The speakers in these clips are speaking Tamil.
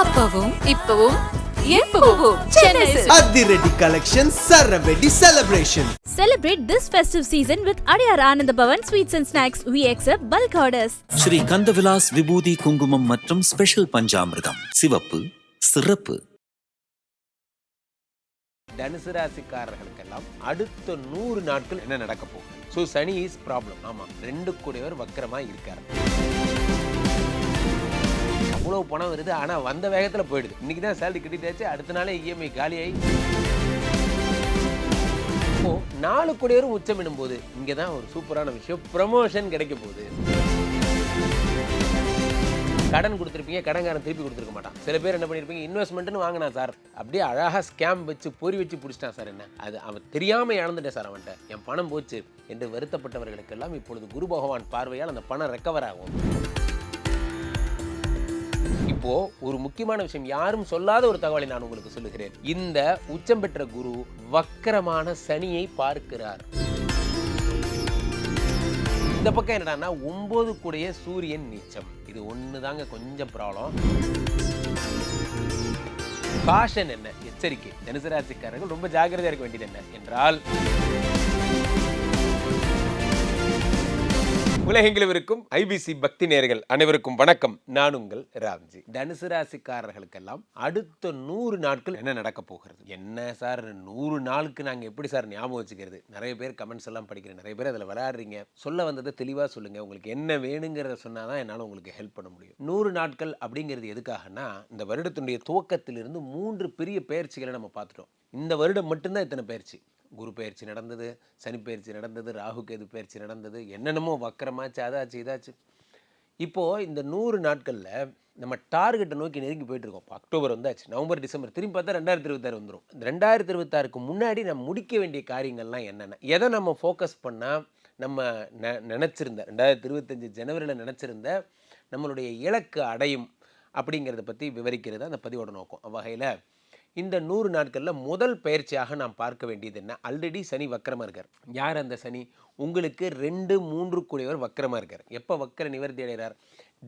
அப்பவும் இப்பவும் எப்பவும் சென்னை. அதிரடி collection சரவெடி celebration Celebrate this festive season with Adyar Anand Bhavan Sweets and Snacks. We accept bulk orders. Sri Kandavilas விபூதி குங்குமம் மற்றும் ஸ்பெஷல் பஞ்சாமிர்தம். சிவப்பு சிறப்பு. தனுசு ராசிக்காரர்களுக்கெல்லாம் அடுத்த நூறு நாட்கள் என்ன நடக்க போகுது? ஸோ சனி இஸ் ப்ராப்ளம் ஆமாம் ரெண்டு கூடியவர் வக்கரமா இருக்கார். இவ்வளோ பணம் வருது ஆனால் வந்த வேகத்தில் போயிடுது. இன்னைக்கு தான் சேலரி கட்டிட்டாச்சு அடுத்த நாளே இஎம்ஐ காலியாகி இப்போ நாலு கோடியரும் உச்சமிடும் போது இங்கே தான் ஒரு சூப்பரான விஷயம். ப்ரமோஷன் கிடைக்க போகுது. கடன் கொடுத்துருப்பீங்க கடன்காரன் திருப்பி கொடுத்துருக்க மாட்டான். சில பேர் என்ன பண்ணியிருப்பீங்க இன்வெஸ்ட்மெண்ட்னு வாங்கினா சார். அப்படியே அழகாக ஸ்கேம் வச்சு பொறி வச்சு பிடிச்சிட்டான் சார் என்ன. அது அவன் தெரியாமல் இழந்துட்டேன் சார் அவன்கிட்ட. என் பணம் போச்சு என்று வருத்தப்பட்டவர்களுக்கெல்லாம் இப்பொழுது குரு பகவான் பார்வையால் அந்த பணம் ரெக்கவர் ஆகும். இப்போ ஒரு முக்கியமான விஷயம். யாரும் சொல்லாத ஒரு தகவலை நான் உங்களுக்கு சொல்லுகிறேன். இந்த உச்சம் பெற்ற குரு வக்கரமான சனியை பார்க்கிறார். இந்த பக்கம் என்னடான்னா ஒன்பது கூடைய சூரியன் நீச்சம். இது ஒன்று தாங்க கொஞ்சம் ப்ராப்ளம் காஷன் என்ன? எச்சரிக்கை. தனுசு ராசிக்காரர்கள் ரொம்ப ஜாகிரதையாக இருக்க வேண்டியது என்ன? என்றால் உலகெங்கிலும் இருக்கும் ஐபிசி பக்தி நேர்கள் அனைவருக்கும் வணக்கம். நான் உங்கள் ராம்ஜி. தனுசு ராசிக்காரர்களுக்கெல்லாம் அடுத்த நூறு நாட்கள் என்ன நடக்க போகிறது? என்ன சார்? நூறு நாளுக்கு நாங்கள் எப்படி சார் ஞாபகம் வச்சுக்கிறது? நிறைய பேர் கமெண்ட்ஸ் எல்லாம் படிக்கிறேன் நிறைய பேர் அதில் விளையாடுறீங்க. சொல்ல வந்ததை தெளிவாக சொல்லுங்கள் உங்களுக்கு என்ன வேணுங்கிறத சொன்னால் தான் என்னால் உங்களுக்கு ஹெல்ப் பண்ண முடியும். நூறு நாட்கள் அப்படிங்கிறது எதுக்காகனா இந்த வருடத்தினுடைய துவக்கத்திலிருந்து மூன்று பெரிய பயிற்சிகளை நம்ம பார்த்துட்டோம். இந்த வருடம் மட்டும்தான் இத்தனை பயிற்சி. குரு பயிற்சி நடந்தது சனி பயிற்சி நடந்தது ராகு கேது பயிற்சி நடந்தது என்னென்னமோ வக்கரமாச்சு அதாச்சு இதாச்சு. இப்போது இந்த நூறு நாட்களில் நம்ம டார்கெட்டை நோக்கி நெருங்கி போயிட்டுருக்கோம். இப்போ அக்டோபர் வந்தாச்சு நவம்பர் டிசம்பர் திரும்பி பார்த்தா ரெண்டாயிரத்தி இருபத்தாறு வந்துடும் இந்த ரெண்டாயிரத்தி இருபத்தாறுக்கு முன்னாடி நம்ம முடிக்க வேண்டிய காரியங்கள்லாம் என்னென்ன? எதை நம்ம ஃபோக்கஸ் பண்ணால் நம்ம நெ நினச்சிருந்த ரெண்டாயிரத்தி இருபத்தஞ்சி ஜனவரியில் நினச்சிருந்த நம்மளுடைய இலக்கு அடையும் அப்படிங்கிறத பற்றி விவரிக்கிறது அந்த பதிவோட நோக்கம். வகையில் இந்த நூறு நாட்களில் முதல் பயிற்சியாக நாம் பார்க்க வேண்டியது என்ன? ஆல்ரெடி சனி வக்கரமாக இருக்கார் யார் அந்த சனி? உங்களுக்கு ரெண்டு மூன்று கூடியவர் வக்கரமாக இருக்கார். எப்போ வக்கர நிவர்த்தி அடைகிறார்?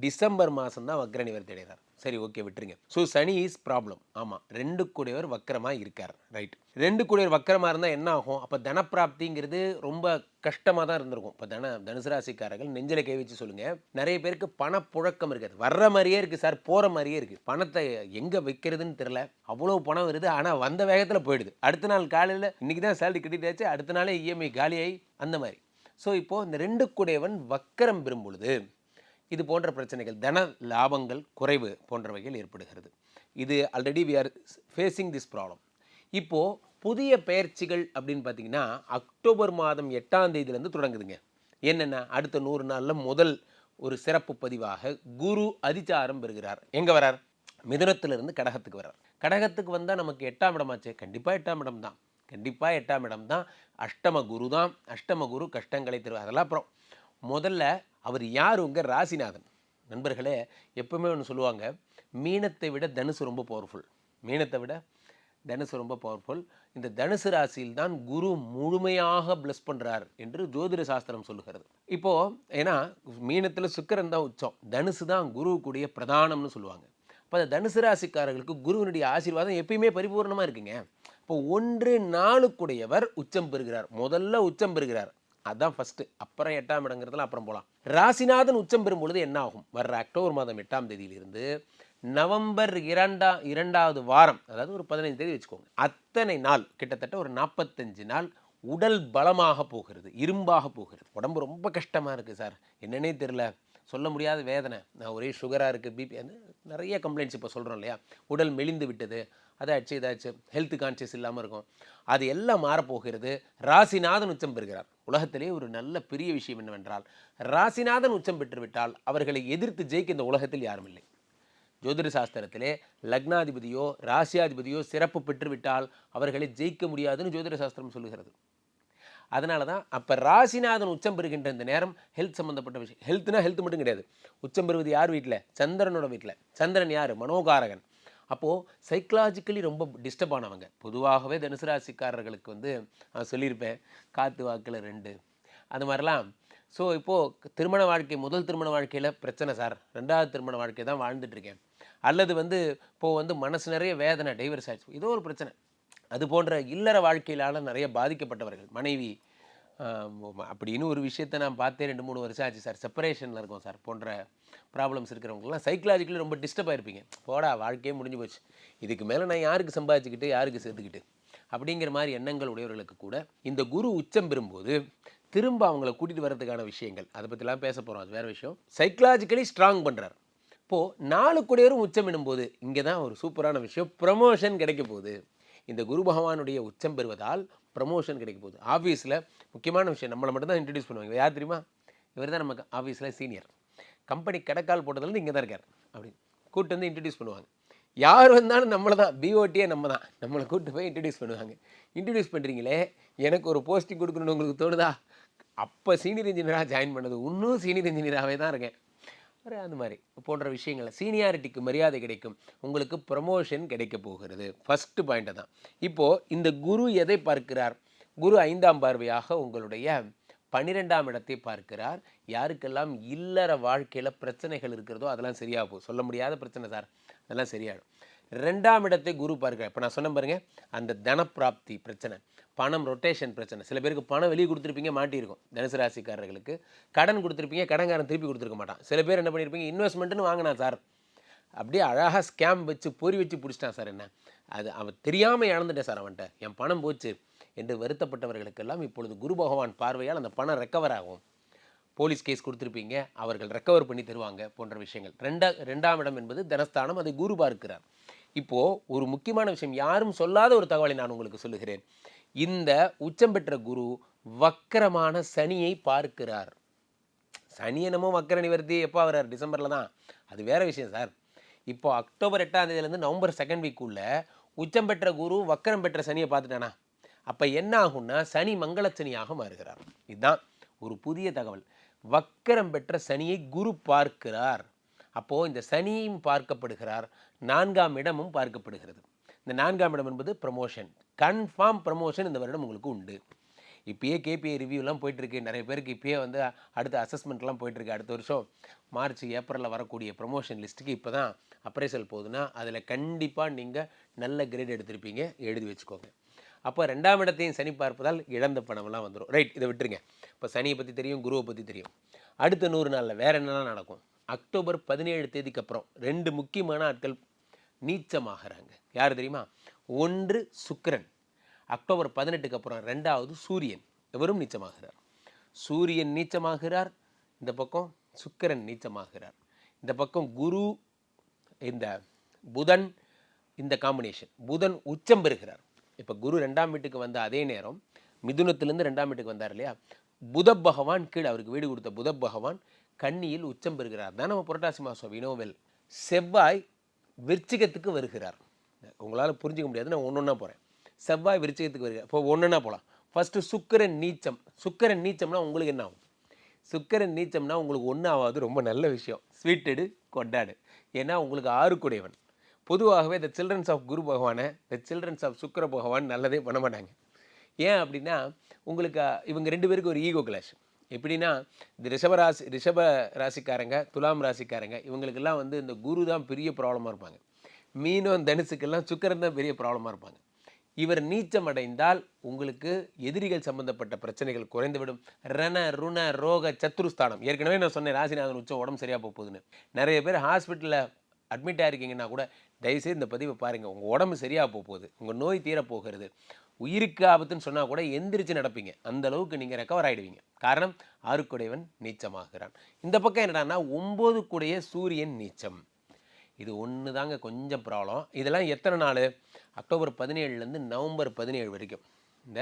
டிசம்பர் மாதம் தான் வக்கர நிவர்த்தி அடைகிறார். சரி ஓகே விட்டுருங்க. ஸோ சனி இஸ் ப்ராப்ளம் ஆமாம் ரெண்டு கூடியவர் வக்கரமாக இருக்கார். ரைட் ரெண்டு கூடியவர் வக்கரமாக இருந்தால் என்ன ஆகும்? அப்போ தனப்பிராப்திங்கிறது ரொம்ப கஷ்டமாக தான் இருந்திருக்கும். இப்போ தன தனுசு ராசிக்காரர்கள் நெஞ்சில கை வச்சு சொல்லுங்கள் நிறைய பேருக்கு பணப்புழக்கம் இருக்காது. வர்ற மாதிரியே இருக்குது சார் போகிற மாதிரியே இருக்குது பணத்தை எங்கே வைக்கிறதுன்னு தெரில அவ்வளோ பணம் வருது. ஆனால் வந்த வேகத்தில் போயிடுது. அடுத்த நாள் காலையில் இன்றைக்கி தான் சேலரி கட்டிட்டாச்சு. அடுத்த நாளே இஎம்ஐ காலியாகி அந்த மாதிரி. ஸோ இப்போது இந்த ரெண்டு கூடையவன் வக்கரம் பெறும் பொழுது இது போன்ற பிரச்சனைகள் தன லாபங்கள் குறைவு போன்றவைகள் ஏற்படுகிறது. இது already we are facing this problem இப்போது புதிய பயிற்சிகள் அப்படின்னு பார்த்தீங்கன்னா அக்டோபர் மாதம் எட்டாம் தேதியிலேருந்து தொடங்குதுங்க. என்னென்னா அடுத்த நூறு நாளில் முதல் ஒரு சிறப்பு பதிவாக குரு அதிச்சாரம் பெறுகிறார். எங்கே வரார் மிதுனத்திலிருந்து கடகத்துக்கு வரார் கடகத்துக்கு வந்தால் நமக்கு எட்டாம் இடமாச்சே? கண்டிப்பாக எட்டாம் இடம் தான். கண்டிப்பாக எட்டாம் இடம் தான். அஷ்டம குரு தான். அஷ்டம குரு கஷ்டங்களை தருவார். அதெல்லாம் அப்புறம் முதல்ல அவர் யார்? உங்கள் ராசிநாதன். நண்பர்களே எப்பவுமே ஒன்று சொல்லுவாங்க மீனத்தை விட தனுசு ரொம்ப பவர்ஃபுல் மீனத்தை விட தனுசு ரொம்ப பவர்ஃபுல் இந்த தனுசு ராசியில் தான் குரு முழுமையாக பிளஸ் பண்ணுறார் என்று ஜோதிட சாஸ்திரம் சொல்லுகிறது. இப்போது ஏன்னா மீனத்தில் சுக்கரன் தான் உச்சம். தனுசு தான் குருவுக்குடைய பிரதானம்னு சொல்லுவாங்க. அப்போ அந்த தனுசு ராசிக்காரர்களுக்கு குருவினுடைய ஆசீர்வாதம் எப்பயுமே பரிபூர்ணமாக இருக்குங்க. இப்போ ஒன்று நாளுக்குடையவர் உச்சம் பெறுகிறார். முதல்ல உச்சம் பெறுகிறார். அதான் ஃபஸ்ட்டு அப்புறம் எட்டாம் இடங்கிறதுல அப்புறம் போகலாம் ராசிநாதன் உச்சம் பெறும் பொழுது என்ன ஆகும்? வர்ற அக்டோபர் மாதம் எட்டாம் தேதியிலிருந்து நவம்பர் இரண்டா இரண்டாவது வாரம் அதாவது ஒரு பதினைஞ்சு தேதி வச்சுக்கோங்க. அத்தனை நாள் கிட்டத்தட்ட ஒரு நாற்பத்தஞ்சு நாள் உடல் பலமாக போகிறது இரும்பாக போகிறது. உடம்பு ரொம்ப கஷ்டமாக இருக்குது சார். என்னன்னே தெரில சொல்ல முடியாத வேதனை. நான் ஒரே சுகராக இருக்குது பிபி அந்த நிறைய கம்ப்ளைண்ட்ஸ் இப்போ சொல்கிறோம் இல்லையா? உடல் மெலிந்து விட்டது. அதாச்சு இதாச்சு ஹெல்த் கான்சியஸ் இல்லாமல் இருக்கும். அது எல்லாம் மாறப்போகிறது. ராசிநாதன் உச்சம் பெறுகிறார். உலகத்திலே ஒரு நல்ல பெரிய விஷயம் என்னவென்றால் ராசிநாதன் உச்சம் பெற்றுவிட்டால் அவர்களை எதிர்த்து ஜெயிக்க இந்த உலகத்தில் யாரும் இல்லை. ஜோதிட சாஸ்திரத்திலே லக்னாதிபதியோ ராசியாதிபதியோ சிறப்பு பெற்றுவிட்டால் அவர்களை ஜெயிக்க முடியாதுன்னு ஜோதிட சாஸ்திரம் சொல்லுகிறது. அதனால தான் அப்போ ராசிநாதன் உச்சம் பெறுகின்ற இந்த நேரம் ஹெல்த் சம்மந்தப்பட்ட விஷயம். ஹெல்த்னா ஹெல்த் மட்டும் கிடையாது. உச்சம் பெறுவது யார் வீட்டில்? சந்திரனோட வீட்டில். சந்திரன் யார்? மனோகாரகன். அப்போது சைக்கலாஜிக்கலி ரொம்ப டிஸ்டர்ப் ஆனவங்க. பொதுவாகவே தனுசு ராசிக்காரர்களுக்கு வந்து நான் சொல்லியிருப்பேன் காற்று வாக்கில் ரெண்டு. அந்த மாதிரிலாம். ஸோ இப்போது திருமண வாழ்க்கை முதல் திருமண வாழ்க்கையில் பிரச்சனை சார் ரெண்டாவது திருமண வாழ்க்கை தான் வாழ்ந்துட்டுருக்கேன். அல்லது வந்து இப்போது வந்து மனசு நிறைய வேதனை டைவர்ஸ் ஆகிடுச்சு இதோ ஒரு பிரச்சனை. அது போன்ற இல்லற வாழ்க்கையிலால நிறைய பாதிக்கப்பட்டவர்கள் மனைவி அப்படின்னு ஒரு விஷயத்தை நான் பார்த்தே ரெண்டு மூணு வருஷம் ஆச்சு சார் செப்பரேஷனில் இருக்கோம் சார் போன்ற ப்ராப்ளம்ஸ் இருக்கிறவங்களாம் சைக்கலாஜிக்கலி ரொம்ப டிஸ்டர்ப் ஆகிருப்பீங்க போடா வாழ்க்கையே முடிஞ்சு போச்சு. இதுக்கு மேலே நான் யாருக்கு சம்பாதிச்சுக்கிட்டு யாருக்கு சேர்த்துக்கிட்டு அப்படிங்கிற மாதிரி எண்ணங்கள் உடையவர்களுக்கு கூட இந்த குரு உச்சம் பெறும்போது திரும்ப அவங்கள கூட்டிகிட்டு வர்றதுக்கான விஷயங்கள் அதை பற்றிலாம் பேச போகிறோம் அது வேறு விஷயம். சைக்கலாஜிக்கலி ஸ்ட்ராங் பண்ணுறார் இப்போது நாலு கொடியரும் உச்சம் இடும்போது இங்கே தான் ஒரு சூப்பரான விஷயம். ப்ரமோஷன் கிடைக்க போகுது. இந்த குரு பகவானுடைய உச்சம் பெறுவதால் ப்ரமோஷன் கிடைக்க போகுது. ஆஃபீஸில் முக்கியமான விஷயம் நம்மளை மட்டும் தான் இன்ட்ரடியூஸ் பண்ணுவாங்க யார் தெரியுமா? இவர் தான் நமக்கு ஆஃபீஸில் சீனியர் கம்பெனி கடைக்கால் போட்டதுலேருந்து இங்கே தான் இருக்கார். அப்படின்னு கூட்டு வந்து இன்ட்ரடியூஸ் பண்ணுவாங்க. யார் வந்தாலும் நம்மளை தான் பிஓடியே நம்ம தான் நம்மளை கூப்பிட்டு போய் இன்ட்ரடியூஸ் பண்ணுவாங்க. இன்ட்ரடியூஸ் பண்ணுறீங்களே எனக்கு ஒரு போஸ்டிங் கொடுக்கணும்னு உங்களுக்கு தோணுதா? அப்போ சீனியர் இன்ஜினியராக ஜாயின் பண்ணது இன்னும் சீனியர் இன்ஜினியராகவே தான் இருக்கேன். ஒரு அந்த மாதிரி போன்ற விஷயங்கள் சீனியாரிட்டிக்கு மரியாதை கிடைக்கும். உங்களுக்கு ப்ரமோஷன் கிடைக்க போகிறது. ஃபஸ்ட்டு பாயிண்ட்டை தான் இப்போது இந்த குரு எதை பார்க்கிறார்? குரு ஐந்தாம் பார்வையாக உங்களுடைய பன்னிரெண்டாம் இடத்தை பார்க்கிறார். யாருக்கெல்லாம் இல்லற வாழ்க்கையில் பிரச்சனைகள் இருக்கிறதோ அதெல்லாம் சரியாக போகும் சொல்ல முடியாத பிரச்சனை சார். அதெல்லாம் சரியாகும் ரெண்டாம் இடத்தை குரு பார்க்கிறார். இப்போ நான் சொன்ன பாருங்க அந்த தனப்பிராப்தி பிரச்சனை பணம் ரொட்டேஷன் பிரச்சனை சில பேருக்கு பணம் வெளியே கொடுத்துருப்பீங்க மாட்டியிருக்கும். தனுசு ராசிக்காரர்களுக்கு கடன் கொடுத்துருப்பீங்க கடன்காரன் திருப்பி கொடுத்துருக்க மாட்டான். சில பேர் என்ன பண்ணியிருப்பீங்க இன்வெஸ்ட்மெண்ட்டுன்னு வாங்கினா சார். அப்படியே அழகாக ஸ்கேம் வச்சு பொறி வச்சு பிடிச்சிட்டான் சார் என்ன. அது அவன் தெரியாமல் இழந்துட்டேன் சார் அவன்கிட்ட. என் பணம் போச்சு. என்று வருத்தப்பட்டவர்களுக்கெல்லாம் இப்பொழுது குரு பகவான் பார்வையால் அந்த பணம் ரெக்கவர் ஆகும். போலீஸ் கேஸ் கொடுத்துருப்பீங்க. அவர்கள் ரெக்கவர் பண்ணி தருவாங்க போன்ற விஷயங்கள். ரெண்டா ரெண்டாம் இடம் என்பது தனஸ்தானம் அதை குரு பார்க்கிறார். இப்போது ஒரு முக்கியமான விஷயம் யாரும் சொல்லாத ஒரு தகவலை நான் உங்களுக்கு சொல்லுகிறேன். இந்த உச்சம் பெற்ற குரு வக்கரமான சனியை பார்க்கிறார். சனி என்னமோ வக்கர நிவர்த்தி எப்போ வர்றார்? டிசம்பரில் தான். அது வேறு விஷயம் சார். இப்போ அக்டோபர் எட்டாம் தேதியிலேருந்து நவம்பர் செகண்ட் வீக்குள்ளே உச்சம் பெற்ற குரு வக்கரம் பெற்ற சனியை பார்த்துட்டானா? அப்போ என்ன ஆகும்னா சனி மங்கள சனியாக மாறுகிறார். இதுதான் ஒரு புதிய தகவல். வக்கரம் பெற்ற சனியை குரு பார்க்கிறார். அப்போது இந்த சனியும் பார்க்கப்படுகிறார். நான்காம் இடமும் பார்க்கப்படுகிறது. இந்த நான்காம் இடம் என்பது ப்ரமோஷன் கன்ஃபார்ம் ப்ரமோஷன் இந்த வருடம் உங்களுக்கு உண்டு. இப்போயே கேபிஐ ரிவ்யூலாம் போயிட்டுருக்கு. நிறைய பேருக்கு இப்பயே வந்து அடுத்த அசஸ்மெண்ட்லாம் போயிட்டுருக்கு. அடுத்த வருஷம் மார்ச் ஏப்ரலில் வரக்கூடிய ப்ரமோஷன் லிஸ்ட்டுக்கு இப்போ தான் அப்ரைசல் போகுதுன்னா அதில் கண்டிப்பாக நீங்கள் நல்ல கிரேட் எடுத்திருப்பீங்க. எழுதி வச்சுக்கோங்க. அப்போ ரெண்டாம் இடத்தையும் சனி பார்ப்பதால் இழந்த பணமெல்லாம் வந்துடும் ரைட் இதை விட்டுருங்க. இப்போ சனியை பற்றி தெரியும் குருவை பற்றி தெரியும். அடுத்த நூறு நாளில் வேறு என்னெல்லாம் நடக்கும்? அக்டோபர் பதினேழு தேதிக்கு அப்புறம் ரெண்டு முக்கியமான ஆட்கள் நீச்சமாகறாங்க. யார் தெரியுமா? ஒன்று சுக்கிரன். அக்டோபர் பதினெட்டுக்கு அப்புறம் ரெண்டாவது சூரியன். இவரும் நீச்சமாகிறார். சூரியன் நீச்சமாகிறார் இந்த பக்கம் சுக்கிரன் நீச்சமாகிறார். இந்த பக்கம் குரு இந்த புதன் இந்த காம்பினேஷன் புதன் உச்சம் பெறுகிறார். இப்போ குரு ரெண்டாம் வீட்டுக்கு வந்த அதே நேரம் மிதுனத்திலேருந்து ரெண்டாம் வீட்டுக்கு வந்தார் இல்லையா? புத பகவான் கீழே அவருக்கு வீடு கொடுத்த புத பகவான் கன்னியில் உச்சம் பெறுகிறார். தான் நம்ம புரட்டாசி மாதம் வினோவெல். செவ்வாய் விருச்சிகத்துக்கு வருகிறார். உங்களால் புரிஞ்சுக்க முடியாது நான் ஒன்று ஒன்றா போகிறேன் செவ்வாய் விருச்சிகத்துக்கு வருகிறார். இப்போ ஒன்றுனா போகலாம் ஃபஸ்ட்டு சுக்கிரன் நீச்சம். சுக்கரன் நீச்சம்னா உங்களுக்கு என்ன ஆகும்? சுக்கரன் நீச்சம்னா உங்களுக்கு ஒன்றும் ஆகாது ரொம்ப நல்ல விஷயம். ஸ்வீட்டடு கொண்டாடு. ஏன்னா உங்களுக்கு ஆறுக்குடையவன். பொதுவாகவே த சில்ட்ரன்ஸ் ஆஃப் குரு பகவானை த சில்ட்ரன்ஸ் ஆஃப் சுக்கர பகவான் நல்லதே பண்ண மாட்டாங்க. ஏன் அப்படின்னா உங்களுக்கு இவங்க ரெண்டு பேருக்கு ஒரு ஈகோ கிளாஷ் எப்படின்னா இந்த ரிஷபராசி ரிஷப ராசிக்காரங்க துலாம் ராசிக்காரங்க இவங்களுக்கெல்லாம் வந்து இந்த குரு தான் பெரிய ப்ராப்ளமாக இருப்பாங்க. மீனம் தனுசுக்கெல்லாம் சுக்கிரன் தான் பெரிய ப்ராப்ளமாக இருப்பாங்க. இவர் நீச்சம் அடைந்தால் உங்களுக்கு எதிரிகள் சம்பந்தப்பட்ட பிரச்சனைகள் குறைந்துவிடும். ரண ருண ரோக சத்ருஸ்தானம். ஏற்கனவே நான் சொன்னேன் ராசிநாதன் உச்சம் உடம்பு சரியாக போகுதுன்னு. நிறைய பேர் ஹாஸ்பிட்டலில் அட்மிட் ஆகிருக்கீங்கன்னா கூட தயவுசெய்து இந்த பதிவை பாருங்கள் உங்கள் உடம்பு சரியாக போக போகுது உங்கள் நோய் தீரப்போகிறது. உயிருக்கு ஆபத்துன்னு சொன்னால் கூட எந்திரிச்சு நடப்பீங்க. அந்த அளவுக்கு நீங்கள் ரெக்கவர் ஆகிடுவீங்க காரணம் ஆறுக்குடையவன் நீச்சமாகிறான். இந்த பக்கம் என்னடான்னா ஒம்பது குடைய சூரியன் நீச்சம். இது ஒன்று தாங்க கொஞ்சம் ப்ராப்ளம் இதெல்லாம் எத்தனை நாள்? அக்டோபர் பதினேழுலேருந்து நவம்பர் பதினேழு வரைக்கும். இந்த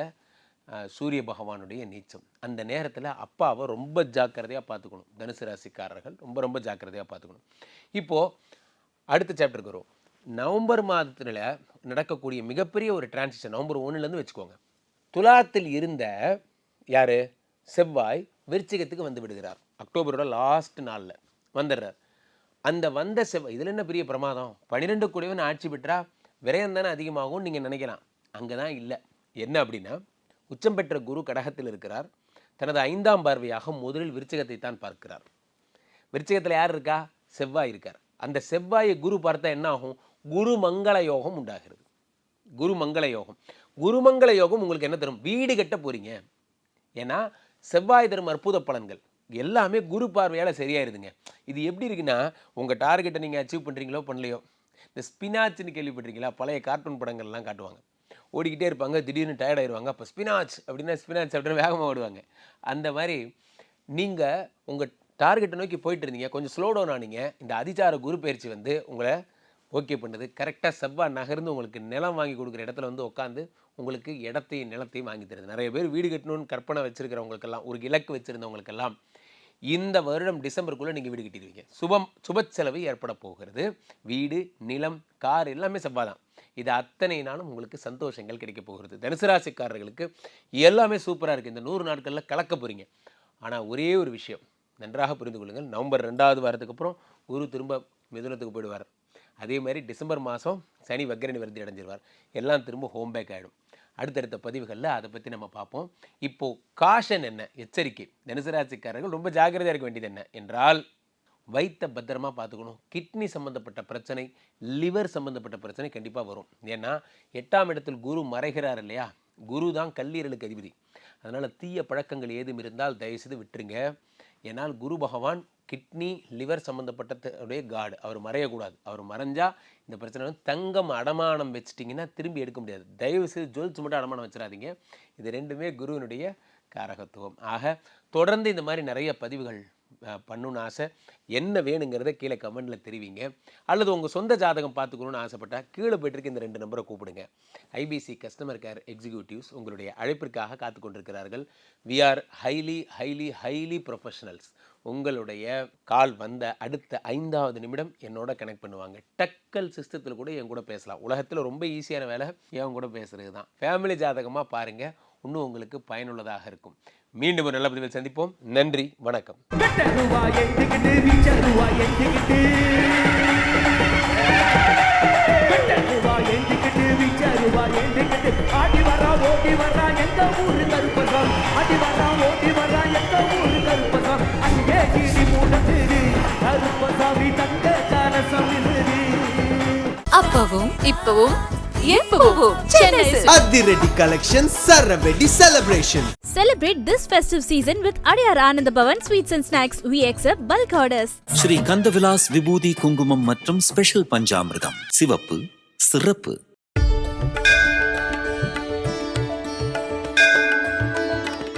சூரிய பகவானுடைய நீச்சம். அந்த நேரத்தில் அப்பாவை ரொம்ப ஜாக்கிரதையாக பார்த்துக்கணும். தனுசு ராசிக்காரர்கள் ரொம்ப ரொம்ப ஜாக்கிரதையாக பார்த்துக்கணும். இப்போது அடுத்த சாப்டருக்கு வருவோம். நவம்பர் மாதத்தில் நடக்கக்கூடிய மிகப்பெரிய ஒரு டிரான்சிஷன் நவம்பர் ஒன்றுலேருந்து வச்சுக்கோங்க. துலாத்தில் இருந்த யார்? செவ்வாய் விருச்சிகத்துக்கு வந்து விடுகிறார். அக்டோபரோட லாஸ்ட் நாளில் வந்துடுறார். அந்த வந்த செவ்வாய் இதில் என்ன பெரிய பிரமாதம்? பன்னிரெண்டு கூடவன் ஆட்சி பெற்றா விரயம் தானே அதிகமாகும் நீங்கள் நினைக்கலாம். அங்கே தான் இல்லை. என்ன அப்படின்னா உச்சம் பெற்ற குரு கடகத்தில் இருக்கிறார். தனது ஐந்தாம் பார்வையாக முதலில் விருச்சகத்தை தான் பார்க்கிறார். விருச்சகத்தில் யார் இருக்கா? செவ்வாய் இருக்கார். அந்த செவ்வாயை குரு பார்த்தா என்ன ஆகும்? குரு மங்கள யோகம் உண்டாகிறது. குரு மங்கள யோகம். குருமங்கள யோகம் உங்களுக்கு என்ன தரும்? வீடு கட்ட போகிறீங்க ஏன்னா செவ்வாய் தரும் அற்புத பலன்கள். எல்லாமே குரு பார்வையால் சரியாயிருதுங்க. இது எப்படி இருக்குன்னா உங்கள் டார்கெட்டை நீங்கள் அச்சீவ் பண்ணுறீங்களோ பண்ணலையோ இந்த ஸ்பினாச்சுன்னு கேள்விப்பட்டிருக்கீங்களா? பழைய கார்ட்டூன் படங்கள்லாம் காட்டுவாங்க. ஓடிக்கிட்டே இருப்பாங்க திடீர்னு டயர்ட் ஆயிடுவாங்க அப்போ ஸ்பினாச் அப்படின்னா ஸ்பினாச் அப்படின்னு வேகமாக ஓடுவாங்க. அந்த மாதிரி நீங்கள் உங்கள் டார்கெட்டை நோக்கி போயிட்டு இருந்தீங்க. கொஞ்சம் ஸ்லோ டவுன் ஆனீங்க. இந்த அதிச்சார குரு பயிற்சி வந்து உங்களை ஓகே பண்ணுது. கரெக்டாக செவ்வாய் நகர்ந்து உங்களுக்கு நிலம் வாங்கி கொடுக்குற இடத்துல வந்து உட்காந்து உங்களுக்கு இடத்தையும் நிலத்தையும் வாங்கி தருது. நிறைய பேர் வீடு கட்டணும்னு கற்பனை வச்சுருக்கிறவங்களுக்கெல்லாம் ஒரு இலக்கு வச்சுருந்தவங்களுக்கெல்லாம் இந்த வருடம் டிசம்பருக்குள்ளே நீங்கள் வீடு கட்டிடுவீங்க. சுபம் சுப செலவு ஏற்பட போகிறது. வீடு நிலம் கார் எல்லாமே செவ்வாய் தான். இது அத்தனை நாளும் உங்களுக்கு சந்தோஷங்கள் கிடைக்க போகிறது. தனுசு ராசிக்காரர்களுக்கு எல்லாமே சூப்பராக இருக்குது இந்த நூறு நாட்களில் கலக்க போகிறீங்க ஆனால் ஒரே ஒரு விஷயம் நன்றாக புரிந்து கொள்ளுங்கள். நவம்பர் ரெண்டாவது வாரத்துக்கு அப்புறம் குரு திரும்ப மிதுனத்துக்கு போயிடுவார். அதே மாதிரி டிசம்பர் மாதம் சனி வக்கரணி விருத்தி அடைஞ்சிருவார். எல்லாம் திரும்ப ஹோம் பேக் ஆகிடும் அடுத்தடுத்த பதிவுகளில் அதை பற்றி நம்ம பார்ப்போம். இப்போது காஷன் என்ன? எச்சரிக்கை. தனுசராசிக்காரர்கள் ரொம்ப ஜாக்கிரதையாக இருக்க வேண்டியது என்ன? என்றால் வைத்த பத்திரமா பார்த்துக்கணும். கிட்னி சம்மந்தப்பட்ட பிரச்சனை லிவர் சம்மந்தப்பட்ட பிரச்சனை கண்டிப்பாக வரும். ஏன்னா எட்டாம் இடத்தில் குரு மறைகிறார் இல்லையா? குரு தான் கல்லீரலுக்கு அதிபதி. அதனால் தீய பழக்கங்கள் ஏதும் இருந்தால் தயவுசெய்து விட்டுருங்க. ஏன்னால் குரு பகவான் கிட்னி லிவர் சம்மந்தப்பட்டதுடைய காடு. அவர் மறையக்கூடாது. அவர் மறைஞ்சால் இந்த பிரச்சனை வந்து தங்கம் அடமானம் வச்சிட்டிங்கன்னா திரும்பி எடுக்க முடியாது. தயவு செய்து ஜுவல்ஸ் மட்டும் அடமானம் வச்சிடாதீங்க. இது ரெண்டுமே குருவினுடைய காரகத்துவம். ஆக தொடர்ந்து இந்த மாதிரி நிறைய பதிவுகள் பண்ணணும்னு ஆசை. என்ன வேணுங்கிறத கீழே கமெண்டில் தெரிவிங்க. அல்லது உங்கள் சொந்த ஜாதகம் பார்த்துக்கணும்னு ஆசைப்பட்டா கீழே போயிட்டு இந்த ரெண்டு நம்பரை கூப்பிடுங்க. ஐபிசி கஸ்டமர் கேர் எக்ஸிக்யூட்டிவ்ஸ் உங்களுடைய அழைப்பிற்காக காத்து கொண்டிருக்கிறார்கள். We are highly highly highly professionals உங்களுடைய கால் வந்த அடுத்த ஐந்தாவது நிமிடம் என்னோட கனெக்ட் பண்ணுவாங்க. டக்கல் சிஸ்டத்தில் கூட என் கூட பேசலாம். உலகத்தில் ரொம்ப ஈஸியான வேலை. என் கூட பேசுறது தான் ஃபேமிலி ஜாதகமாக பாருங்கள் இன்னும் உங்களுக்கு பயனுள்ளதாக இருக்கும். மீண்டும் ஒரு நல்ல பதிவில் சந்திப்போம். நன்றி வணக்கம். அப்பவும் இப்பவும் அதிரடி collection சரவெடி celebration Celebrate this festive season with Adyar Anand Bhavan Sweets and Snacks. We accept bulk orders. Sri Kandavilas விபூதி குங்குமம் மற்றும் ஸ்பெஷல் பஞ்சாமிர்தம் சிவப்பு சிறப்பு